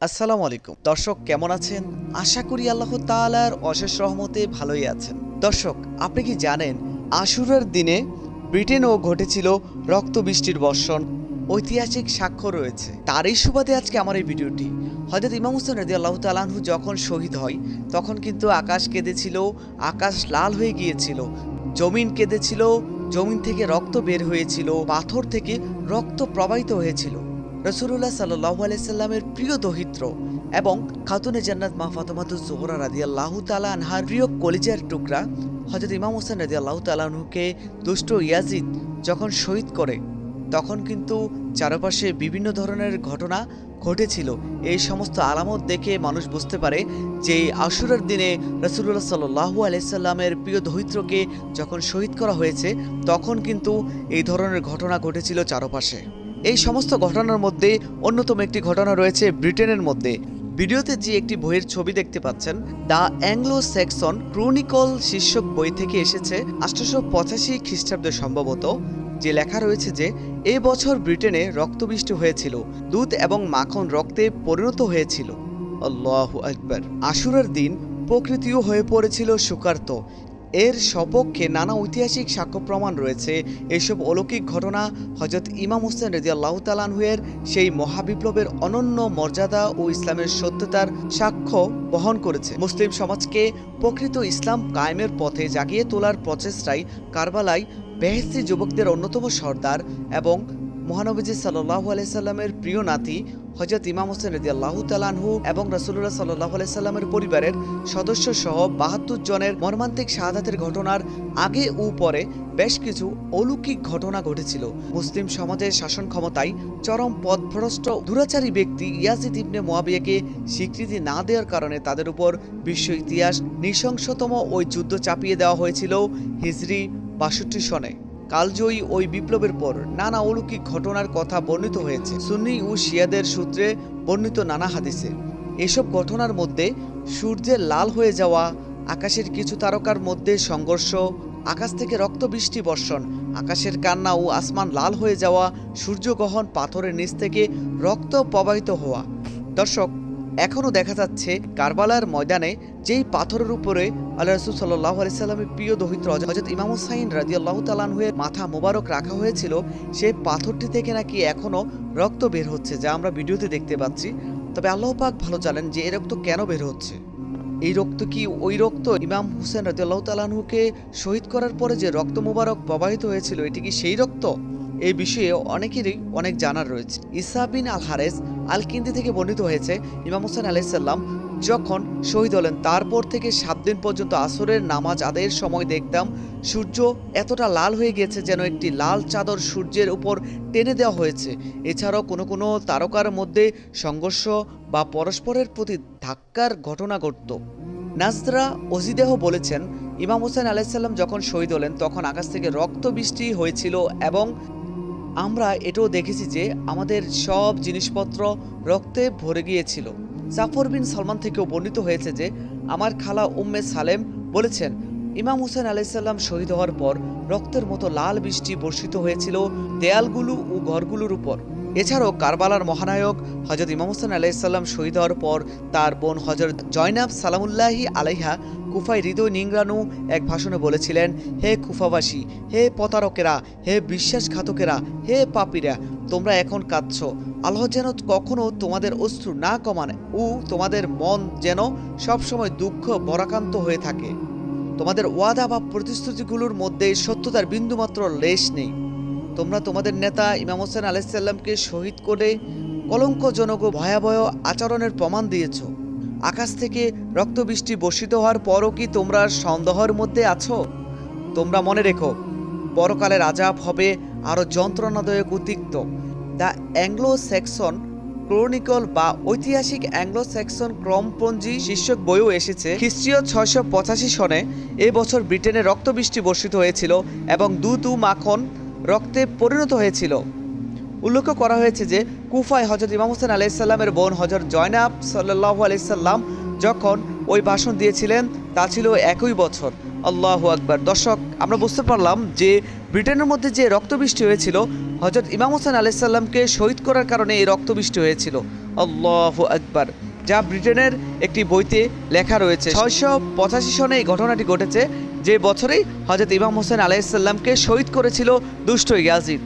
আসসালামু আলাইকুম। দর্শক, কেমন আছেন? আশা করি আল্লাহ তাআলার অশেষ রহমতে ভালোই আছেন। দর্শক, আপনি কি জানেন, আশুরার দিনে ব্রিটেনও ঘটেছিল রক্ত বৃষ্টির বর্ষণ, ঐতিহাসিক সাক্ষ্য রয়েছে। তারই সুবাদে আজকে আমার এই ভিডিওটি। হজরত ইমাম হোসেন রদি আল্লাহ তালাহু যখন শহীদ হয়, তখন কিন্তু আকাশ কেঁদেছিল, আকাশ লাল হয়ে গিয়েছিল, জমিন কেঁদেছিল, জমিন থেকে রক্ত বের হয়েছিল, পাথর থেকে রক্ত প্রবাহিত হয়েছিল। রসুল্লাহ সাল্লাহ আলাইসাল্লামের প্রিয় দহিত্র এবং খাতুনে জান্নাত মা ফাতেমাতুজ জোহরা রাদি আল্লাহ তালা আনহার প্রিয় কলিজার টুকরা হজরত ইমাম হোসেন রাদি আল্লাহ তালাহুকে দুষ্ট ইয়াজিদ যখন শহীদ করে, তখন কিন্তু চারপাশে বিভিন্ন ধরনের ঘটনা ঘটেছিল। এই সমস্ত আলামত দেখে মানুষ বুঝতে পারে যে আশুরার দিনে রসুল্লাহ সাল্লু আলাইসাল্লামের প্রিয় দহিত্রকে যখন শহীদ করা হয়েছে, তখন কিন্তু এই ধরনের ঘটনা ঘটেছিল চারপাশে। এই সমস্ত ঘটনার মধ্যে অন্যতম একটি ঘটনা রয়েছে ব্রিটেনের মধ্যে। ভিডিওতে যে একটি বইয়ের ছবি দেখতে পাচ্ছেন দ্য অ্যাংলো সেকশন ক্রোনিকল শীর্ষক বই থেকে এসেছে আঠারোশো পঁচাশি খ্রিস্টাব্দে সম্ভবত, যে লেখা রয়েছে যে এই বছর ব্রিটেনে রক্তবৃষ্টি হয়েছিল, দুধ এবং মাখন রক্তে পরিণত হয়েছিল। আল্লাহ আকবার। আশুরার দিন প্রকৃতিও হয়ে পড়েছিল সুকার্ত এর সপক্ষে নানা ঐতিহাসিক সাক্ষ্য প্রমাণ রয়েছে। এসব অলৌকিক ঘটনা হজরত ইমাম হোসেন রেজি আল্লাহ তালানহুয়ের সেই মহাবিপ্লবের অনন্য মর্যাদা ও ইসলামের সত্যতার সাক্ষ্য বহন করেছে। মুসলিম সমাজকে প্রকৃত ইসলাম কায়েমের পথে জাগিয়ে তোলার প্রচেষ্টায় কারবালায় বেহেস্তি যুবকদের অন্যতম সর্দার এবং মহানবীজি সাল্লাহ আলাইসাল্লামের প্রিয় নাতি হজরত ইমাম হোসেন রদি আল্লাহ তালানহু এবং রসুল্লাহ সাল্লাহ আলাইসাল্লামের পরিবারের সদস্য সহ বাহাত্তর জনের মর্মান্তিক শাহাদাতের ঘটনার আগে ও পরে বেশ কিছু অলৌকিক ঘটনা ঘটেছিল। মুসলিম সমাজের শাসন ক্ষমতায় চরম পথভ্রষ্ট, দুরাচারী ব্যক্তি ইয়াজিদ ইবনে মোয়াবিয়াকে স্বীকৃতি না দেওয়ার কারণে তাদের উপর বিশ্ব ইতিহাস নৃশংসতম ওই যুদ্ধ চাপিয়ে দেওয়া হয়েছিল হিজরি বাষট্টি সনে। কালজয়ী ওই বিপ্লবের পর নানা অলৌকিক ঘটনার কথা বর্ণিত হয়েছে। সুন্নি ও শিয়াদের সূত্রে বর্ণিত নানা হাদিসে। এসব ঘটনার মধ্যে সূর্যের লাল হয়ে যাওয়া, আকাশের কিছু তারকার মধ্যে সংঘর্ষ, আকাশ থেকে রক্ত বৃষ্টি বর্ষণ, আকাশের কান্না ও আসমান লাল হয়ে যাওয়া, সূর্যগ্রহণ পাথরের নিচ থেকে রক্ত প্রবাহিত হওয়া। দর্শক, এখনও দেখা যাচ্ছে কারবালার ময়দানে যেই পাথরের উপরে আল্লাহ রসুল সাল্লাহ আলাইসাল্লামের প্রিয় দহিত্র হজরত ইমাম হুসাইন রাজি আল্লাহ তালানহুয়ের মাথা মোবারক রাখা হয়েছিল, সেই পাথরটি থেকে নাকি এখনও রক্ত বের হচ্ছে যা আমরা ভিডিওতে দেখতে পাচ্ছি। তবে আল্লাহ পাক ভালো জানেন যে এই রক্ত কেন বের হচ্ছে। এই রক্ত কি ওই রক্ত ইমাম হুসেন রাজি আল্লাহ তালানহুকে শহীদ করার পরে যে রক্ত মোবারক প্রবাহিত হয়েছিল, এটি কি সেই রক্ত? এই বিষয়ে অনেকেরই অনেক জানার রয়েছে। ইসা বিন আল হারেস আল কিন্দি থেকে বর্ণিত হয়েছে, ইমাম হোসেন আলাইসাল্লাম যখন শহীদ হলেন, তারপর থেকে সাত দিন পর্যন্ত আসরের নামাজ আদায়ের সময় দেখতাম, সূর্য এতটা লাল হয়ে গেছে যেন একটি লাল চাদর সূর্যের উপর টেনে দেওয়া হয়েছে। এছাড়াও কোনো কোনো তারকার মধ্যে সংঘর্ষ বা পরস্পরের প্রতি ধাক্কার ঘটনা ঘটত। নাজরা ওজিদেহ বলেছেন, ইমাম হোসেন আলাইসাল্লাম যখন শহীদ হলেন, তখন আকাশ থেকে রক্ত বৃষ্টি হয়েছিল এবং আমরা এটাও দেখেছি যে আমাদের সব জিনিসপত্র রক্তে ভরে গিয়েছিল। জাফর বিন সালমান থেকেও বর্ণিত হয়েছে যে, আমার খালা উম্মে সালেম বলেছেন, ইমাম হুসেন আলাইসাল্লাম শহীদ হওয়ার পর রক্তের মতো লাল বৃষ্টি বর্ষিত হয়েছিল দেয়ালগুলো ও ঘরগুলোর উপর। এছাড়াও কারবালার মহানায়ক হজরত ইমাম হোসেন আলাইসাল্লাম শহীদ হওয়ার পর তার বোন হজরত জয়নাব সালামুল্লাহি আলাইহা কুফায় হৃদয় নিংরানু এক ভাষণে বলেছিলেন, হে কুফাবাসী, হে প্রতারকেরা, হে বিশ্বাসঘাতকেরা, হে পাপীরা তোমরা এখন কাঁদছ। আল্লাহ যেন কখনো তোমাদের অশ্রু না কমান ও তোমাদের মন যেন সবসময় দুঃখ বরাকান্ত হয়ে থাকে। তোমাদের ওয়াদা বা প্রতিশ্রুতিগুলোর মধ্যে সত্যতার বিন্দুমাত্র লেশ নেই। তোমরা তোমাদের নেতা ইমাম হোসেন আলাইসাল্লামকে শহীদ করে কলঙ্কজনক ভয়াবহ আচরণের প্রমাণ দিয়েছ। আকাশ থেকে রক্তবৃষ্টি বর্ষিত হওয়ার পরও কি তোমরা সন্দেহের মধ্যে আছো? তোমরা মনে রেখো, পরকালের আজাব হবে আরও যন্ত্রণাদায়ক উদ্রিক্ত দ্য অ্যাংলো সেকশন ক্রনিকল বা ঐতিহাসিক অ্যাংলো সেকশন ক্রমপঞ্জি শীর্ষক বইও এসেছে। খ্রিস্টীয় ছয়শো পঁচাশি সনে এ বছর ব্রিটেনে রক্তবৃষ্টি বর্ষিত হয়েছিল এবং দুধ ও মাখন রক্তে পরিণত হয়েছিল। উল্লেখ করা হয়েছে যে, কুফায় হজরত ইমাম হোসেন আলাইসাল্লামের বোন হজরত জয়নাব সাল্লাহ আলাইসাল্লাম যখন ওই ভাষণ দিয়েছিলেন তা ছিল একই বছর। আল্লাহ আকবার। দর্শক, আমরা বুঝতে পারলাম যে ব্রিটেনের মধ্যে যে রক্তবৃষ্টি হয়েছিল হজরত ইমাম হোসেন আলাইসাল্লামকে শহীদ করার কারণে এই রক্তবৃষ্টি হয়েছিল। আল্লাহ আকবার। যা ব্রিটেনের একটি বইতে লেখা রয়েছে। ছয়শো পঁচাশি সনে এই ঘটনাটি ঘটেছে। যে বছরেই হজরত ইমাম হোসেন আলাইসাল্লামকে শহীদ করেছিল দুষ্ট ইয়াজিদ